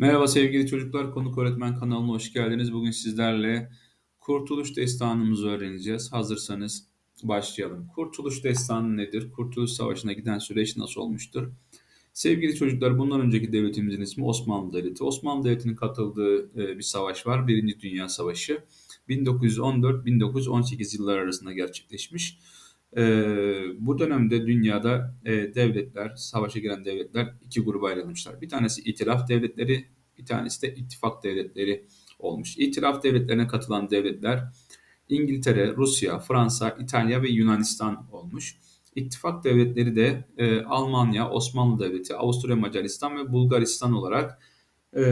Merhaba sevgili çocuklar, Konuk Öğretmen kanalına hoş geldiniz. Bugün sizlerle Kurtuluş Destanımızı öğreneceğiz. Hazırsanız başlayalım. Kurtuluş Destanı nedir? Kurtuluş Savaşı'na giden süreç nasıl olmuştur? Sevgili çocuklar, bundan önceki devletimizin ismi Osmanlı Devleti. Osmanlı Devleti'nin katıldığı e, bir savaş var, Birinci Dünya Savaşı. 1914-1918 yılları arasında gerçekleşmiş. E, bu dönemde dünyada e, devletler, savaşa giren devletler iki gruba ayrılmışlar. Bir tanesi itilaf devletleri, bir tanesi de ittifak devletleri olmuş. İtilaf devletlerine katılan devletler İngiltere, Rusya, Fransa, İtalya ve Yunanistan olmuş. İttifak devletleri de e, Almanya, Osmanlı Devleti, Avusturya Macaristan ve Bulgaristan olarak e,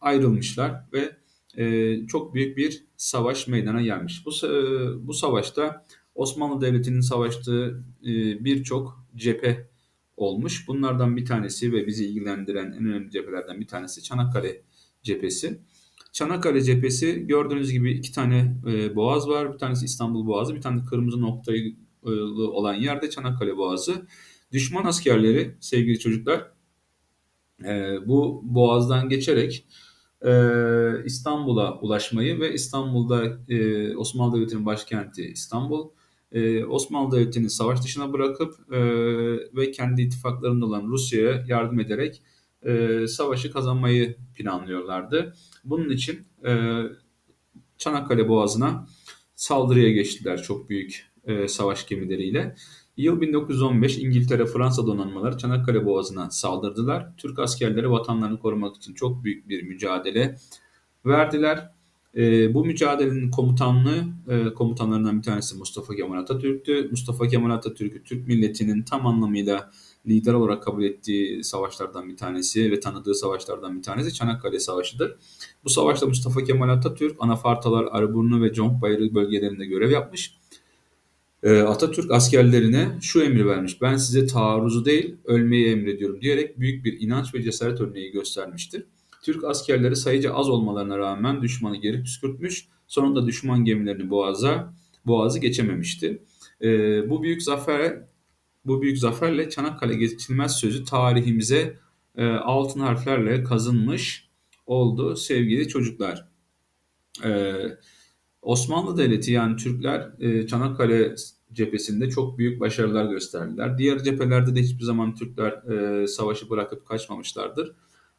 ayrılmışlar ve e, çok büyük bir savaş meydana gelmiş. Bu, e, bu savaşta Osmanlı Devleti'nin savaştığı e, birçok cephe olmuş. Bunlardan bir tanesi ve bizi ilgilendiren en önemli cephelerden bir tanesi Çanakkale cephesi. Çanakkale cephesi gördüğünüz gibi iki tane e, boğaz var. Bir tanesi İstanbul Boğazı, bir tane kırmızı noktayı olan yerde Çanakkale Boğazı. Düşman askerleri sevgili çocuklar e, bu boğazdan geçerek İstanbul'a ulaşmayı ve İstanbul'da Osmanlı Devleti'nin başkenti İstanbul, e, Osmanlı Devleti'ni savaş dışına bırakıp e, ve kendi ittifaklarında olan Rusya'ya yardım ederek e, savaşı kazanmayı planlıyorlardı. Bunun için e, Çanakkale Boğazı'na saldırıya geçtiler çok büyük e, savaş gemileriyle. Yıl 1915 İngiltere Fransa donanmaları Çanakkale Boğazı'na saldırdılar. Türk askerleri vatanlarını korumak için çok büyük bir mücadele verdiler. E, bu mücadelenin komutanlığı e, komutanlarından bir tanesi Mustafa Kemal Atatürk'tü. Mustafa Kemal Atatürk'ü Türk milletinin tam anlamıyla lider olarak kabul ettiği savaşlardan bir tanesi ve tanıdığı savaşlardan bir tanesi Çanakkale Savaşı'dır. Bu savaşta Mustafa Kemal Atatürk Anafartalar, Arıburnu ve Conkbayırı bölgelerinde görev yapmış. Ee, Atatürk askerlerine şu emri vermiş. Ben size taarruzu değil ölmeyi emrediyorum diyerek büyük bir inanç ve cesaret örneği göstermiştir. Türk askerleri sayıca az olmalarına rağmen düşmanı geri püskürtmüş. Sonunda düşman gemilerini boğaza, boğazı geçememişti. Ee, bu büyük zafer bu büyük zaferle Çanakkale geçilmez sözü tarihimize e, altın harflerle kazınmış oldu sevgili çocuklar. Ee, Osmanlı Devleti yani Türkler e, Çanakkale cephesinde çok büyük başarılar gösterdiler. Diğer cephelerde de hiçbir zaman Türkler e, savaşı bırakıp kaçmamışlardır.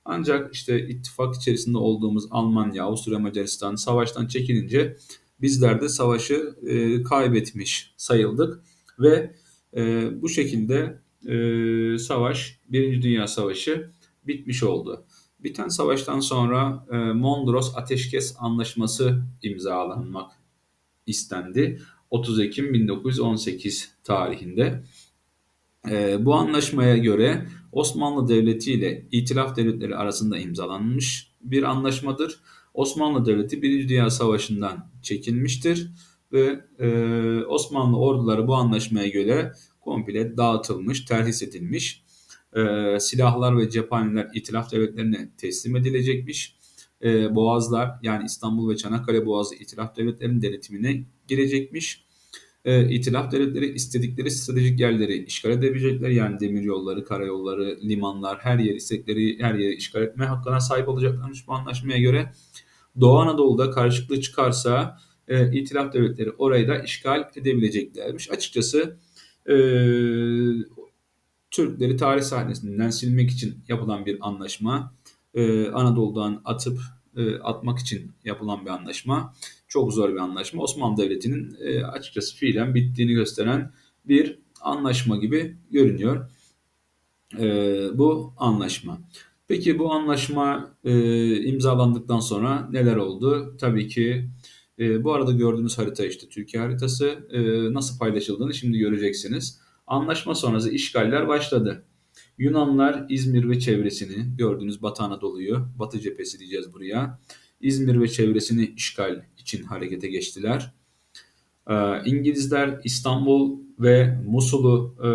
Ancak işte ittifak içerisinde olduğumuz Almanya, Avusturya, Macaristan savaştan çekilince bizler de savaşı e, kaybetmiş sayıldık ve e, bu şekilde e, savaş, Birinci Dünya Savaşı bitmiş oldu. Biten savaştan sonra e, Mondros Ateşkes Anlaşması imzalanmak istendi. 30 Ekim 1918 tarihinde. E, bu anlaşmaya göre Osmanlı Devleti ile İtilaf Devletleri arasında imzalanmış bir anlaşmadır. Osmanlı Devleti Birinci Dünya Savaşı'ndan çekilmiştir ve e, Osmanlı orduları bu anlaşmaya göre komple dağıtılmış, terhis edilmiş. E, silahlar ve cephaneler itilaf devletlerine teslim edilecekmiş. E, boğazlar yani İstanbul ve Çanakkale Boğazı itilaf devletlerinin denetimine girecekmiş. E, itilaf devletleri istedikleri stratejik yerleri işgal edebilecekler. Yani demir yolları, karayolları, limanlar, her yer istekleri her yeri işgal etme hakkına sahip olacaklarmış bu anlaşmaya göre. Doğu Anadolu'da karışıklık çıkarsa e, itilaf devletleri orayı da işgal edebileceklermiş. Açıkçası e, Türkleri tarih sahnesinden silmek için yapılan bir anlaşma. E, Anadolu'dan atıp e, atmak için yapılan bir anlaşma. Çok zor bir anlaşma. Osmanlı Devleti'nin e, açıkçası fiilen bittiğini gösteren bir anlaşma gibi görünüyor. E, bu anlaşma. Peki bu anlaşma e, imzalandıktan sonra neler oldu? Tabii ki e, bu arada gördüğünüz harita işte Türkiye haritası e, nasıl paylaşıldığını şimdi göreceksiniz. Anlaşma sonrası işgaller başladı. Yunanlar İzmir ve çevresini gördüğünüz Batı Anadolu'yu, Batı cephesi diyeceğiz buraya. İzmir ve çevresini işgal için harekete geçtiler. Ee, İngilizler İstanbul ve Musul'u e,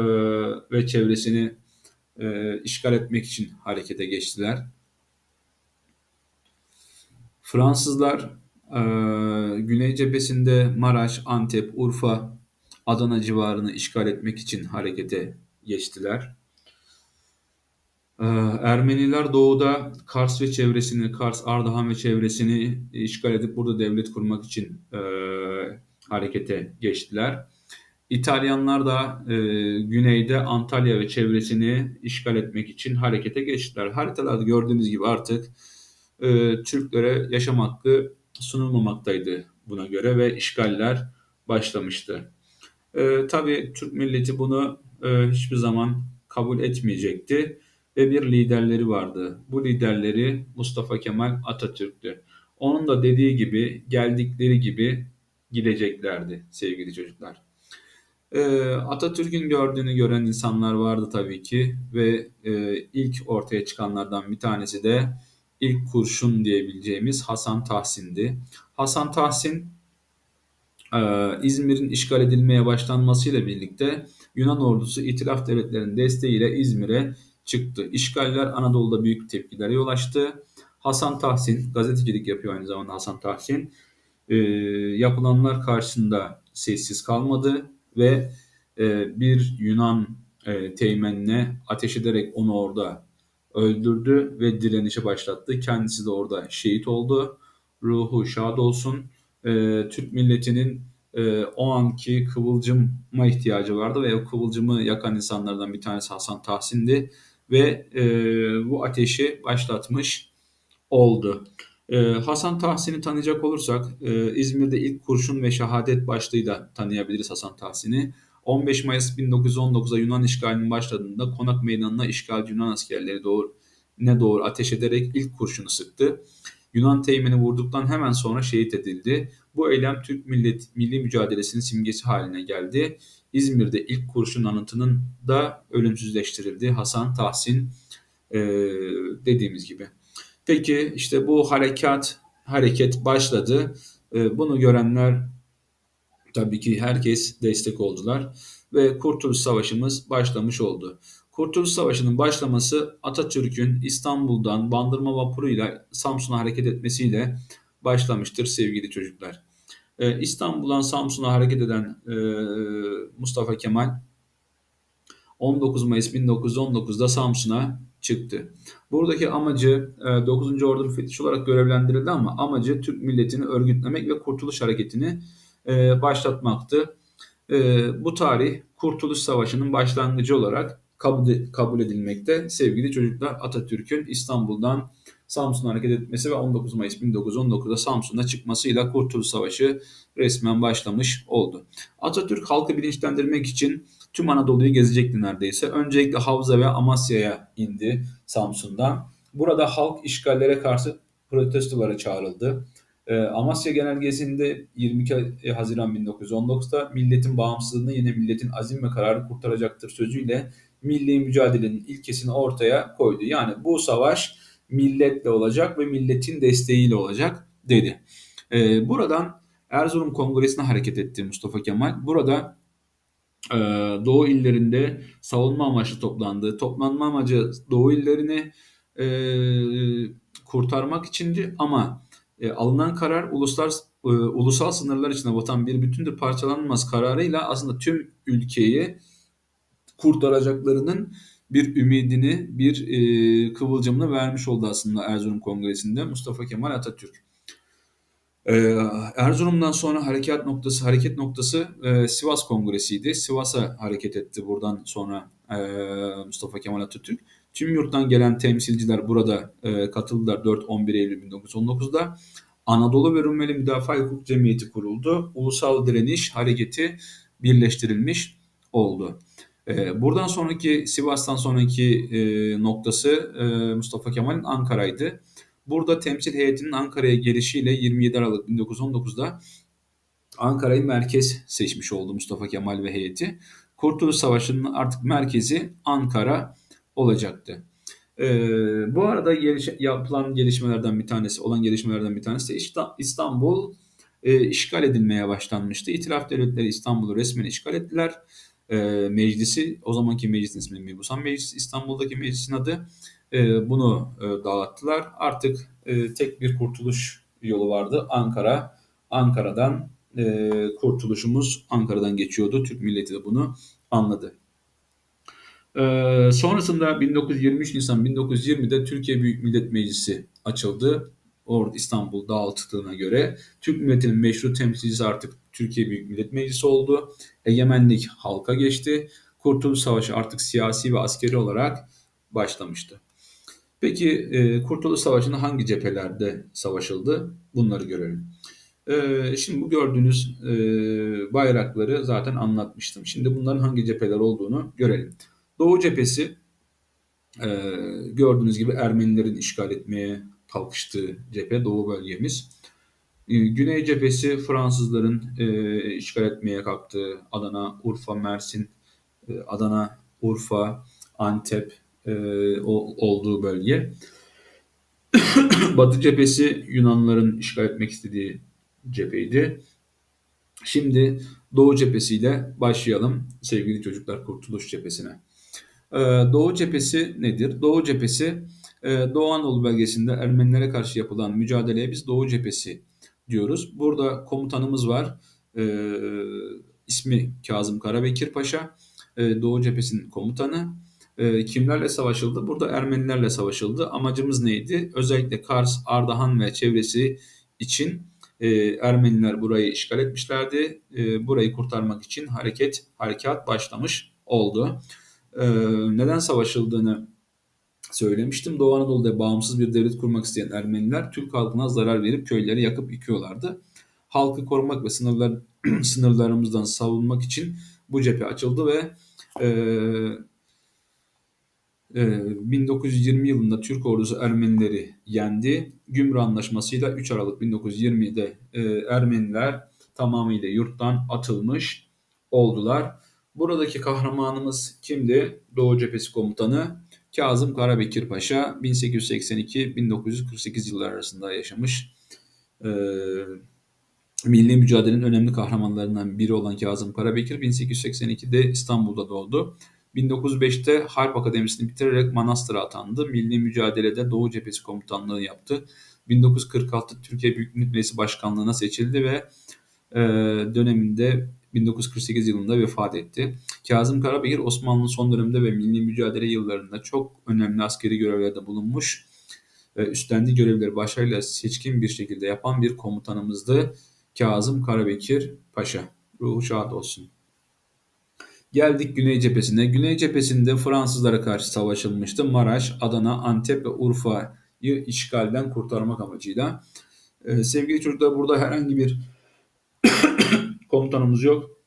ve çevresini e, işgal etmek için harekete geçtiler. Fransızlar e, Güney cephesinde Maraş, Antep, Urfa, Adana civarını işgal etmek için harekete geçtiler. Ee, Ermeniler doğuda Kars ve çevresini, Kars, Ardahan ve çevresini işgal edip burada devlet kurmak için e, harekete geçtiler. İtalyanlar da e, güneyde Antalya ve çevresini işgal etmek için harekete geçtiler. Haritalarda gördüğünüz gibi artık e, Türklere yaşam hakkı sunulmamaktaydı buna göre ve işgaller başlamıştı. E, tabii Türk milleti bunu e, hiçbir zaman kabul etmeyecekti ve bir liderleri vardı. Bu liderleri Mustafa Kemal Atatürk'tü. Onun da dediği gibi geldikleri gibi gideceklerdi sevgili çocuklar. E, Atatürk'ün gördüğünü gören insanlar vardı tabii ki ve e, ilk ortaya çıkanlardan bir tanesi de ilk kurşun diyebileceğimiz Hasan Tahsin'di. Hasan Tahsin e, İzmir'in işgal edilmeye başlanmasıyla birlikte Yunan ordusu İtilaf devletlerinin desteğiyle İzmir'e çıktı. İşgaller Anadolu'da büyük tepkilere yol açtı. Hasan Tahsin, gazetecilik yapıyor aynı zamanda Hasan Tahsin, e, yapılanlar karşısında sessiz kalmadı ve e, bir Yunan e, teğmenine ateş ederek onu orada öldürdü ve direnişi başlattı. Kendisi de orada şehit oldu. Ruhu şad olsun. E, Türk milletinin e, o anki kıvılcıma ihtiyacı vardı ve o kıvılcımı yakan insanlardan bir tanesi Hasan Tahsin'di ve e, bu ateşi başlatmış oldu. Ee, Hasan Tahsin'i tanıyacak olursak e, İzmir'de ilk kurşun ve şehadet başlığıyla tanıyabiliriz Hasan Tahsin'i. 15 Mayıs 1919'da Yunan işgalinin başladığında Konak Meydanı'na işgalci Yunan askerleri doğru ne doğru ateş ederek ilk kurşunu sıktı. Yunan teğmeni vurduktan hemen sonra şehit edildi. Bu eylem Türk millet, milli mücadelesinin simgesi haline geldi. İzmir'de ilk kurşun anıtının da ölümsüzleştirildi. Hasan Tahsin e, dediğimiz gibi. Peki işte bu harekat hareket başladı. E, bunu görenler tabii ki herkes destek oldular ve Kurtuluş Savaşımız başlamış oldu. Kurtuluş Savaşı'nın başlaması Atatürk'ün İstanbul'dan bandırma vapuruyla Samsun'a hareket etmesiyle başlamıştır sevgili çocuklar. Ee, İstanbul'dan Samsun'a hareket eden e, Mustafa Kemal 19 Mayıs 1919'da Samsun'a çıktı. Buradaki amacı 9. E, Ordu müfettiş olarak görevlendirildi ama amacı Türk milletini örgütlemek ve Kurtuluş Hareketi'ni e, başlatmaktı. E, bu tarih Kurtuluş Savaşı'nın başlangıcı olarak kabul edilmekte. Sevgili çocuklar Atatürk'ün İstanbul'dan Samsun'a hareket etmesi ve 19 Mayıs 1919'da Samsun'a çıkmasıyla Kurtuluş Savaşı resmen başlamış oldu. Atatürk halkı bilinçlendirmek için tüm Anadolu'yu gezecekti neredeyse. Öncelikle Havza ve Amasya'ya indi Samsun'dan. Burada halk işgallere karşı protestolara çağrıldı. Ee, Amasya Genelgesi'nde 22 Haziran 1919'da milletin bağımsızlığını yine milletin azim ve kararı kurtaracaktır sözüyle milli mücadelenin ilkesini ortaya koydu. Yani bu savaş milletle olacak ve milletin desteğiyle olacak dedi. Ee, buradan Erzurum Kongresi'ne hareket etti Mustafa Kemal. Burada e, Doğu illerinde savunma amaçlı toplandı. Toplanma amacı Doğu illerini e, kurtarmak içindi ama e, alınan karar uluslar e, ulusal sınırlar içinde vatan bir bütündür parçalanmaz kararıyla aslında tüm ülkeyi kurtaracaklarının bir ümidini, bir e, kıvılcımını vermiş oldu aslında Erzurum Kongresi'nde Mustafa Kemal Atatürk. Ee, Erzurum'dan sonra harekat noktası, hareket noktası e, Sivas Kongresi'ydi. Sivas'a hareket etti buradan sonra e, Mustafa Kemal Atatürk. Tüm yurttan gelen temsilciler burada e, katıldılar 4-11 Eylül 1919'da. Anadolu ve Rumeli Müdafaa Hukuk Cemiyeti kuruldu. Ulusal Direniş Hareketi birleştirilmiş oldu. E, buradan sonraki Sivas'tan sonraki e, noktası e, Mustafa Kemal'in Ankara'ydı. Burada temsil heyetinin Ankara'ya gelişiyle 27 Aralık 1919'da Ankara'yı merkez seçmiş oldu Mustafa Kemal ve heyeti. Kurtuluş Savaşı'nın artık merkezi Ankara olacaktı. Ee, bu arada geliş, yapılan gelişmelerden bir tanesi, olan gelişmelerden bir tanesi de İstanbul e, işgal edilmeye başlanmıştı. İtilaf devletleri İstanbul'u resmen işgal ettiler. E, meclisi, o zamanki meclisin ismi Mebusan Meclisi, İstanbul'daki meclisin adı e, bunu e, dağıttılar. Artık e, tek bir kurtuluş yolu vardı. Ankara. Ankara'dan e, kurtuluşumuz Ankara'dan geçiyordu. Türk milleti de bunu anladı. Ee, sonrasında 1923 Nisan 1920'de Türkiye Büyük Millet Meclisi açıldı. Orada İstanbul dağıtıldığına göre Türk milletinin meşru temsilcisi artık Türkiye Büyük Millet Meclisi oldu. Egemenlik halka geçti. Kurtuluş Savaşı artık siyasi ve askeri olarak başlamıştı. Peki e, Kurtuluş Savaşı'nda hangi cephelerde savaşıldı? Bunları görelim. E, şimdi bu gördüğünüz e, bayrakları zaten anlatmıştım. Şimdi bunların hangi cepheler olduğunu görelim. Doğu cephesi e, gördüğünüz gibi Ermenilerin işgal etmeye kalkıştığı cephe Doğu bölgemiz. E, Güney cephesi Fransızların e, işgal etmeye kalktığı Adana, Urfa, Mersin, e, Adana, Urfa, Antep e, o, olduğu bölge. Batı cephesi Yunanlıların işgal etmek istediği cepheydi. Şimdi Doğu cephesiyle başlayalım sevgili çocuklar Kurtuluş cephesine. Ee, Doğu cephesi nedir? Doğu cephesi e, Doğu Anadolu bölgesinde Ermenilere karşı yapılan mücadeleye biz Doğu cephesi diyoruz. Burada komutanımız var. Ee, ismi Kazım Karabekir Paşa. Ee, Doğu cephesinin komutanı. Kimlerle savaşıldı? Burada Ermenilerle savaşıldı. Amacımız neydi? Özellikle Kars, Ardahan ve çevresi için e, Ermeniler burayı işgal etmişlerdi. Burayı kurtarmak için hareket, harekat başlamış oldu e, neden savaşıldığını söylemiştim. Doğu Anadolu'da bağımsız bir devlet kurmak isteyen Ermeniler Türk halkına zarar verip köyleri yakıp yıkıyorlardı. Halkı korumak ve sınırlar sınırlarımızdan savunmak için bu cephe açıldı ve e, e, 1920 yılında Türk ordusu Ermenileri yendi. Gümrü Anlaşması'yla 3 Aralık 1920'de e, Ermeniler tamamıyla yurttan atılmış oldular. Buradaki kahramanımız kimdi? Doğu Cephesi Komutanı Kazım Karabekir Paşa 1882-1948 yılları arasında yaşamış. Ee, milli mücadelenin önemli kahramanlarından biri olan Kazım Karabekir 1882'de İstanbul'da doğdu. 1905'te Harp Akademisi'ni bitirerek Manastır'a atandı. Milli mücadelede Doğu Cephesi Komutanlığı yaptı. 1946 Türkiye Büyük Millet Meclisi Başkanlığı'na seçildi ve e, döneminde 1948 yılında vefat etti. Kazım Karabekir Osmanlı'nın son döneminde ve milli mücadele yıllarında çok önemli askeri görevlerde bulunmuş ve üstlendiği görevleri başarıyla seçkin bir şekilde yapan bir komutanımızdı. Kazım Karabekir Paşa. Ruhu şad olsun. Geldik Güney cephesine. Güney cephesinde Fransızlara karşı savaşılmıştı. Maraş, Adana, Antep ve Urfa'yı işgalden kurtarmak amacıyla. Ee, sevgili çocuklar burada herhangi bir komutanımız yok.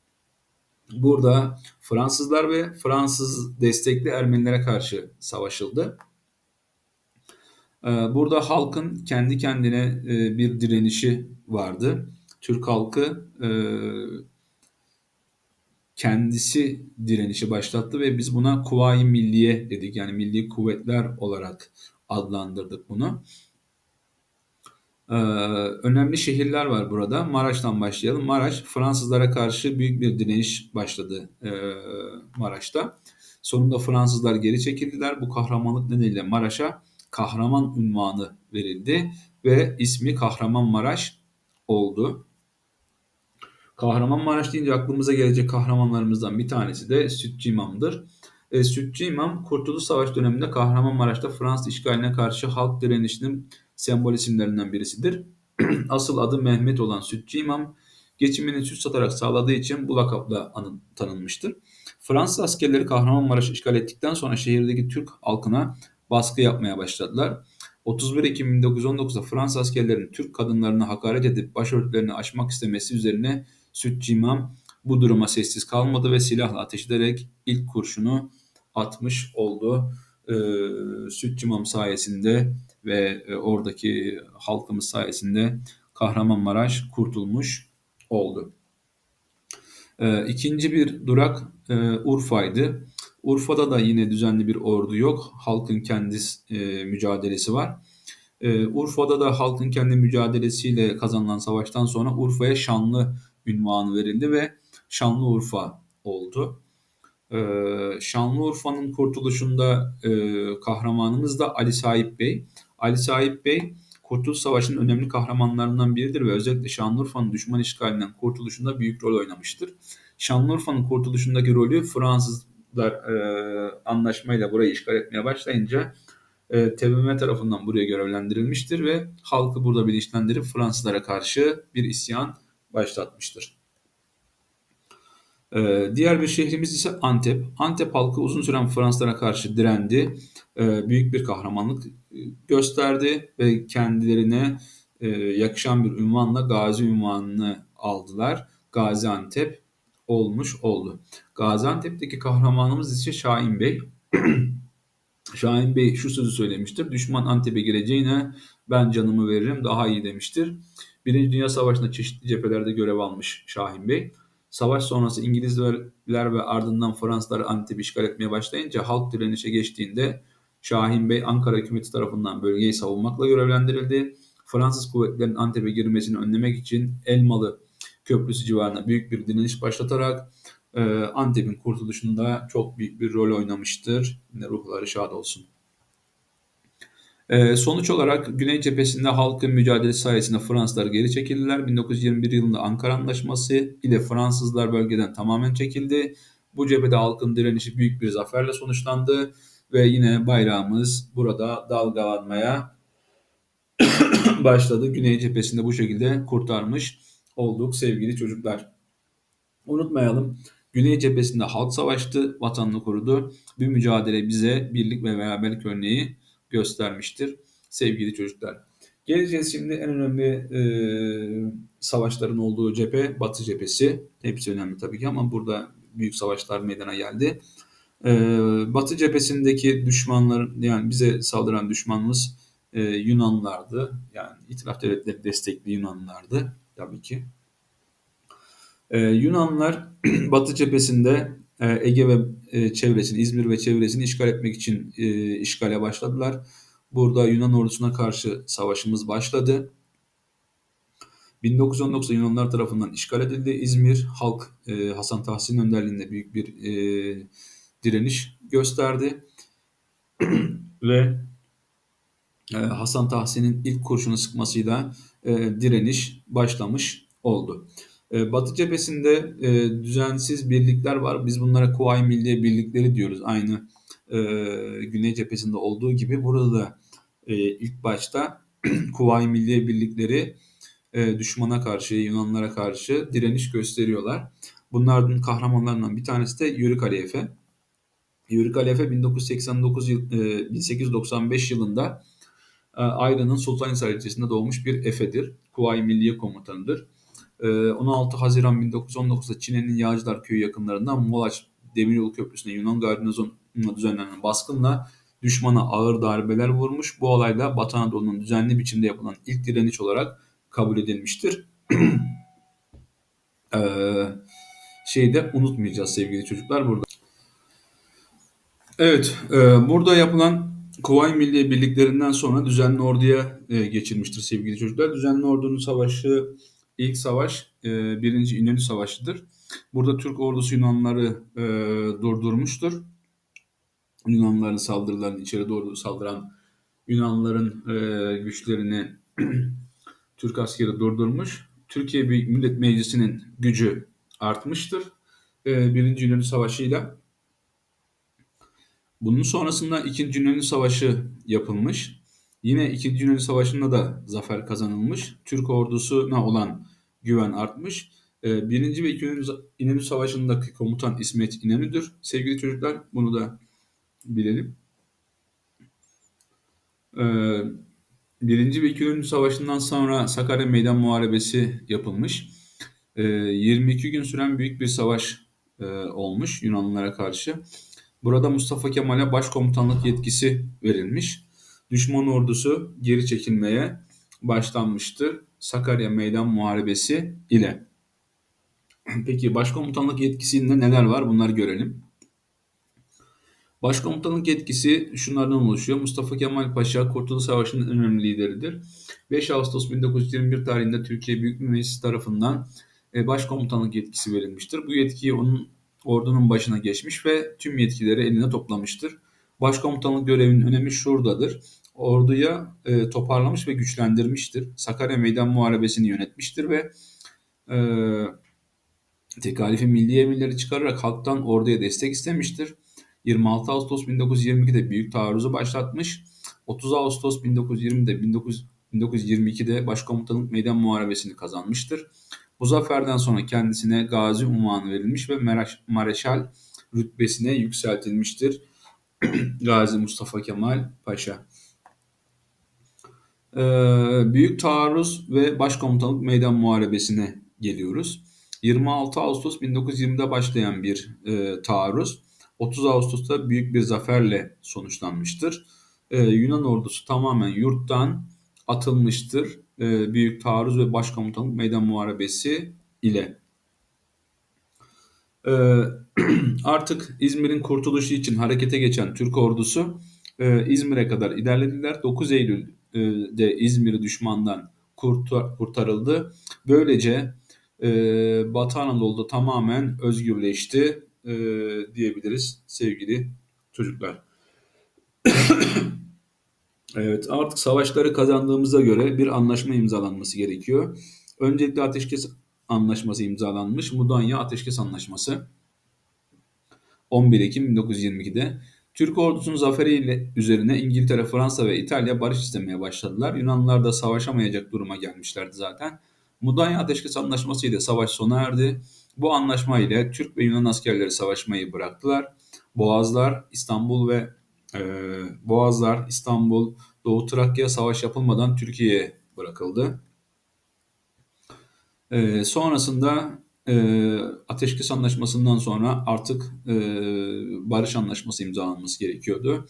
Burada Fransızlar ve Fransız destekli Ermenilere karşı savaşıldı. Ee, burada halkın kendi kendine e, bir direnişi vardı. Türk halkı e, kendisi direnişi başlattı ve biz buna Kuvayi Milliye dedik. Yani milli kuvvetler olarak adlandırdık bunu. Ee, önemli şehirler var burada. Maraş'tan başlayalım. Maraş Fransızlara karşı büyük bir direniş başladı e, Maraş'ta. Sonunda Fransızlar geri çekildiler. Bu kahramanlık nedeniyle Maraş'a kahraman unvanı verildi ve ismi Kahramanmaraş oldu. Kahramanmaraş deyince aklımıza gelecek kahramanlarımızdan bir tanesi de Sütçü İmam'dır. E, Sütçü İmam Kurtuluş Savaşı döneminde Kahramanmaraş'ta Fransız işgaline karşı halk direnişinin sembol isimlerinden birisidir. Asıl adı Mehmet olan Sütçü İmam geçimini süt satarak sağladığı için bu lakapla anın, tanınmıştır. Fransız askerleri Kahramanmaraş'ı işgal ettikten sonra şehirdeki Türk halkına baskı yapmaya başladılar. 31 Ekim 1919'da Fransız askerlerinin Türk kadınlarına hakaret edip başörtülerini açmak istemesi üzerine Sütçü İmam bu duruma sessiz kalmadı ve silahla ateş ederek ilk kurşunu atmış oldu. Ee, Sütçü İmam sayesinde ve e, oradaki halkımız sayesinde Kahramanmaraş kurtulmuş oldu. E, ikinci bir durak e, Urfa'ydı. Urfa'da da yine düzenli bir ordu yok. Halkın kendi e, mücadelesi var. E, Urfa'da da halkın kendi mücadelesiyle kazanılan savaştan sonra Urfa'ya Şanlı ünvanı verildi ve Şanlıurfa oldu. Ee, Şanlıurfa'nın kurtuluşunda e, kahramanımız da Ali Sahip Bey. Ali Sahip Bey Kurtuluş Savaşı'nın önemli kahramanlarından biridir ve özellikle Şanlıurfa'nın düşman işgalinden kurtuluşunda büyük rol oynamıştır. Şanlıurfa'nın kurtuluşundaki rolü Fransız Fransızlar e, anlaşmayla burayı işgal etmeye başlayınca e, TBMM tarafından buraya görevlendirilmiştir ve halkı burada bilinçlendirip Fransızlara karşı bir isyan başlatmıştır. E, diğer bir şehrimiz ise Antep. Antep halkı uzun süren Fransızlara karşı direndi. E, büyük bir kahramanlık gösterdi ve kendilerine e, yakışan bir ünvanla Gazi ünvanını aldılar. Gaziantep olmuş oldu. Gaziantep'teki kahramanımız ise Şahin Bey. Şahin Bey şu sözü söylemiştir. Düşman Antep'e gireceğine ben canımı veririm daha iyi demiştir. Birinci Dünya Savaşı'nda çeşitli cephelerde görev almış Şahin Bey. Savaş sonrası İngilizler ve ardından Fransızlar Antep'i işgal etmeye başlayınca halk direnişe geçtiğinde Şahin Bey Ankara hükümeti tarafından bölgeyi savunmakla görevlendirildi. Fransız kuvvetlerin Antep'e girmesini önlemek için Elmalı Köprüsü civarında büyük bir direniş başlatarak e, Antep'in kurtuluşunda çok büyük bir rol oynamıştır. Yine ruhları şad olsun. E, sonuç olarak Güney cephesinde halkın mücadelesi sayesinde Fransızlar geri çekildiler. 1921 yılında Ankara Anlaşması ile Fransızlar bölgeden tamamen çekildi. Bu cephede halkın direnişi büyük bir zaferle sonuçlandı ve yine bayrağımız burada dalgalanmaya başladı. Güney cephesinde bu şekilde kurtarmış olduk sevgili çocuklar. Unutmayalım Güney cephesinde halk savaştı, vatanını korudu. Bir mücadele bize birlik ve beraberlik örneği göstermiştir sevgili çocuklar. Geleceğiz şimdi en önemli e, savaşların olduğu cephe Batı cephesi. Hepsi önemli tabii ki ama burada büyük savaşlar meydana geldi. E, Batı cephesindeki düşmanların yani bize saldıran düşmanımız e, Yunanlardı. Yani İtilaf Devletleri destekli Yunanlardı tabii ki. Ee, Yunanlar Batı cephesinde e, Ege ve e, çevresini, İzmir ve çevresini işgal etmek için e, işgale başladılar. Burada Yunan ordusuna karşı savaşımız başladı. 1919'da Yunanlar tarafından işgal edildi. İzmir halk e, Hasan Tahsin önderliğinde büyük bir e, direniş gösterdi. ve e, Hasan Tahsin'in ilk kurşunu sıkmasıyla e, direniş başlamış oldu. E, Batı cephesinde düzensiz birlikler var. Biz bunlara Kuvayi Milliye birlikleri diyoruz. Aynı Güney cephesinde olduğu gibi burada da ilk başta Kuvayi Milliye birlikleri düşmana karşı, Yunanlara karşı direniş gösteriyorlar. Bunların kahramanlarından bir tanesi de Yörük Ali Efe. Yörük Ali Efe 1989 yıl, e, 1895 yılında e, Aydın'ın Sultanhisar ilçesinde doğmuş bir Efe'dir. Kuvayi Milliye Komutanı'dır. 16 ee, Haziran 1919'da Çin'in Yağcılar Köyü yakınlarından Molaç Demiryolu Köprüsü'ne Yunan garnizonuna düzenlenen baskınla düşmana ağır darbeler vurmuş. Bu olayda Batı Anadolu'nun düzenli biçimde yapılan ilk direniş olarak kabul edilmiştir. ee, şeyi de unutmayacağız sevgili çocuklar burada. Evet, e, burada yapılan Kuvayi Milliye birliklerinden sonra düzenli orduya e, geçirmiştir sevgili çocuklar. Düzenli ordunun savaşı İlk savaş e, Birinci İnönü Savaşı'dır. Burada Türk ordusu Yunanları e, durdurmuştur. Yunanların saldırılarını içeri doğru saldıran Yunanların e, güçlerini Türk askeri durdurmuş. Türkiye Büyük Millet Meclisi'nin gücü artmıştır. E, Birinci İnönü Savaşı'yla. Bunun sonrasında İkinci İnönü Savaşı yapılmış. Yine İkinci Yunan Savaşı'nda da zafer kazanılmış. Türk ordusuna olan güven artmış. Ee, birinci ve ikinci İnönü Savaşı'ndaki komutan İsmet İnönü'dür. Sevgili çocuklar bunu da bilelim. Ee, birinci ve ikinci İnönü Savaşı'ndan sonra Sakarya Meydan Muharebesi yapılmış. 22 gün süren büyük bir savaş e, olmuş Yunanlılara karşı. Burada Mustafa Kemal'e başkomutanlık yetkisi verilmiş düşman ordusu geri çekilmeye başlanmıştır. Sakarya Meydan Muharebesi ile. Peki başkomutanlık yetkisinde neler var bunları görelim. Başkomutanlık yetkisi şunlardan oluşuyor. Mustafa Kemal Paşa Kurtuluş Savaşı'nın önemli lideridir. 5 Ağustos 1921 tarihinde Türkiye Büyük Meclisi tarafından e, başkomutanlık yetkisi verilmiştir. Bu yetkiyi onun ordunun başına geçmiş ve tüm yetkileri eline toplamıştır. Başkomutanlık görevinin önemi şuradadır orduya e, toparlamış ve güçlendirmiştir. Sakarya Meydan Muharebesi'ni yönetmiştir ve e, tekalifi milli emirleri çıkararak halktan orduya destek istemiştir. 26 Ağustos 1922'de büyük taarruzu başlatmış. 30 Ağustos 1920'de 19, 1922'de başkomutanlık meydan muharebesini kazanmıştır. Bu zaferden sonra kendisine gazi unvanı verilmiş ve mareşal rütbesine yükseltilmiştir. Gazi Mustafa Kemal Paşa. Ee, büyük taarruz ve başkomutanlık meydan muharebesine geliyoruz. 26 Ağustos 1920'de başlayan bir e, taarruz 30 Ağustos'ta büyük bir zaferle sonuçlanmıştır. Ee, Yunan ordusu tamamen yurttan atılmıştır. Ee, büyük taarruz ve başkomutanlık meydan muharebesi ile. Ee, artık İzmir'in kurtuluşu için harekete geçen Türk ordusu e, İzmir'e kadar ilerlediler. 9 Eylül'de İzmir düşmandan kurtarıldı. Böylece e, Batı Anadolu'da tamamen özgürleşti e, diyebiliriz sevgili çocuklar. evet artık savaşları kazandığımıza göre bir anlaşma imzalanması gerekiyor. Öncelikle ateşkes anlaşması imzalanmış. Mudanya Ateşkes Anlaşması 11 Ekim 1922'de Türk ordusunun zaferiyle üzerine İngiltere, Fransa ve İtalya barış istemeye başladılar. Yunanlılar da savaşamayacak duruma gelmişlerdi zaten. Mudanya Ateşkes Anlaşması ile savaş sona erdi. Bu anlaşma ile Türk ve Yunan askerleri savaşmayı bıraktılar. Boğazlar, İstanbul ve e, Boğazlar, İstanbul, Doğu Trakya savaş yapılmadan Türkiye'ye bırakıldı. E, sonrasında e, Ateşkes Anlaşması'ndan sonra artık e, barış anlaşması imzalanması gerekiyordu.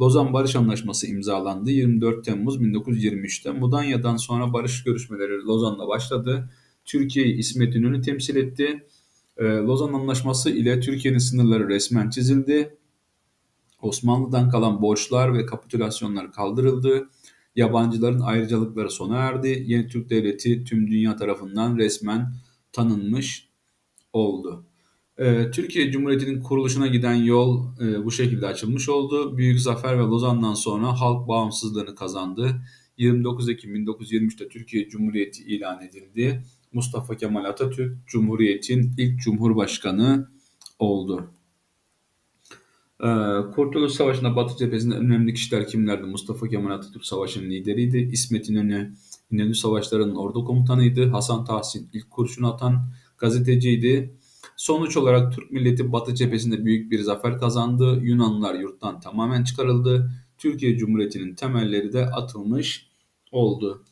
Lozan Barış Anlaşması imzalandı 24 Temmuz 1923'te. Mudanya'dan sonra barış görüşmeleri Lozan'la başladı. Türkiye'yi İsmet İnönü temsil etti. E, Lozan Anlaşması ile Türkiye'nin sınırları resmen çizildi. Osmanlı'dan kalan borçlar ve kapitülasyonlar kaldırıldı. Yabancıların ayrıcalıkları sona erdi. Yeni Türk Devleti tüm dünya tarafından resmen tanınmış oldu. Ee, Türkiye Cumhuriyeti'nin kuruluşuna giden yol e, bu şekilde açılmış oldu. Büyük Zafer ve Lozan'dan sonra halk bağımsızlığını kazandı. 29 Ekim 1923'te Türkiye Cumhuriyeti ilan edildi. Mustafa Kemal Atatürk Cumhuriyet'in ilk cumhurbaşkanı oldu. Ee, Kurtuluş Savaşı'nda Batı cephesinde önemli kişiler kimlerdi? Mustafa Kemal Atatürk Savaşı'nın lideriydi. İsmet İnönü, İnönü Savaşları'nın ordu komutanıydı. Hasan Tahsin ilk kurşun atan gazeteciydi. Sonuç olarak Türk milleti Batı cephesinde büyük bir zafer kazandı. Yunanlılar yurttan tamamen çıkarıldı. Türkiye Cumhuriyeti'nin temelleri de atılmış oldu.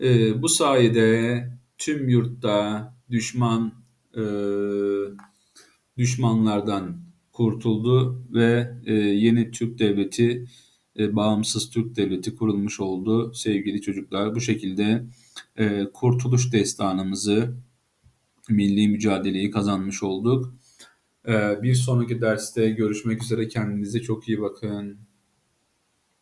Ee, bu sayede tüm yurtta düşman e, düşmanlardan kurtuldu ve e, yeni Türk Devleti, e, bağımsız Türk Devleti kurulmuş oldu sevgili çocuklar. Bu şekilde e, kurtuluş destanımızı, milli mücadeleyi kazanmış olduk. E, bir sonraki derste görüşmek üzere. Kendinize çok iyi bakın.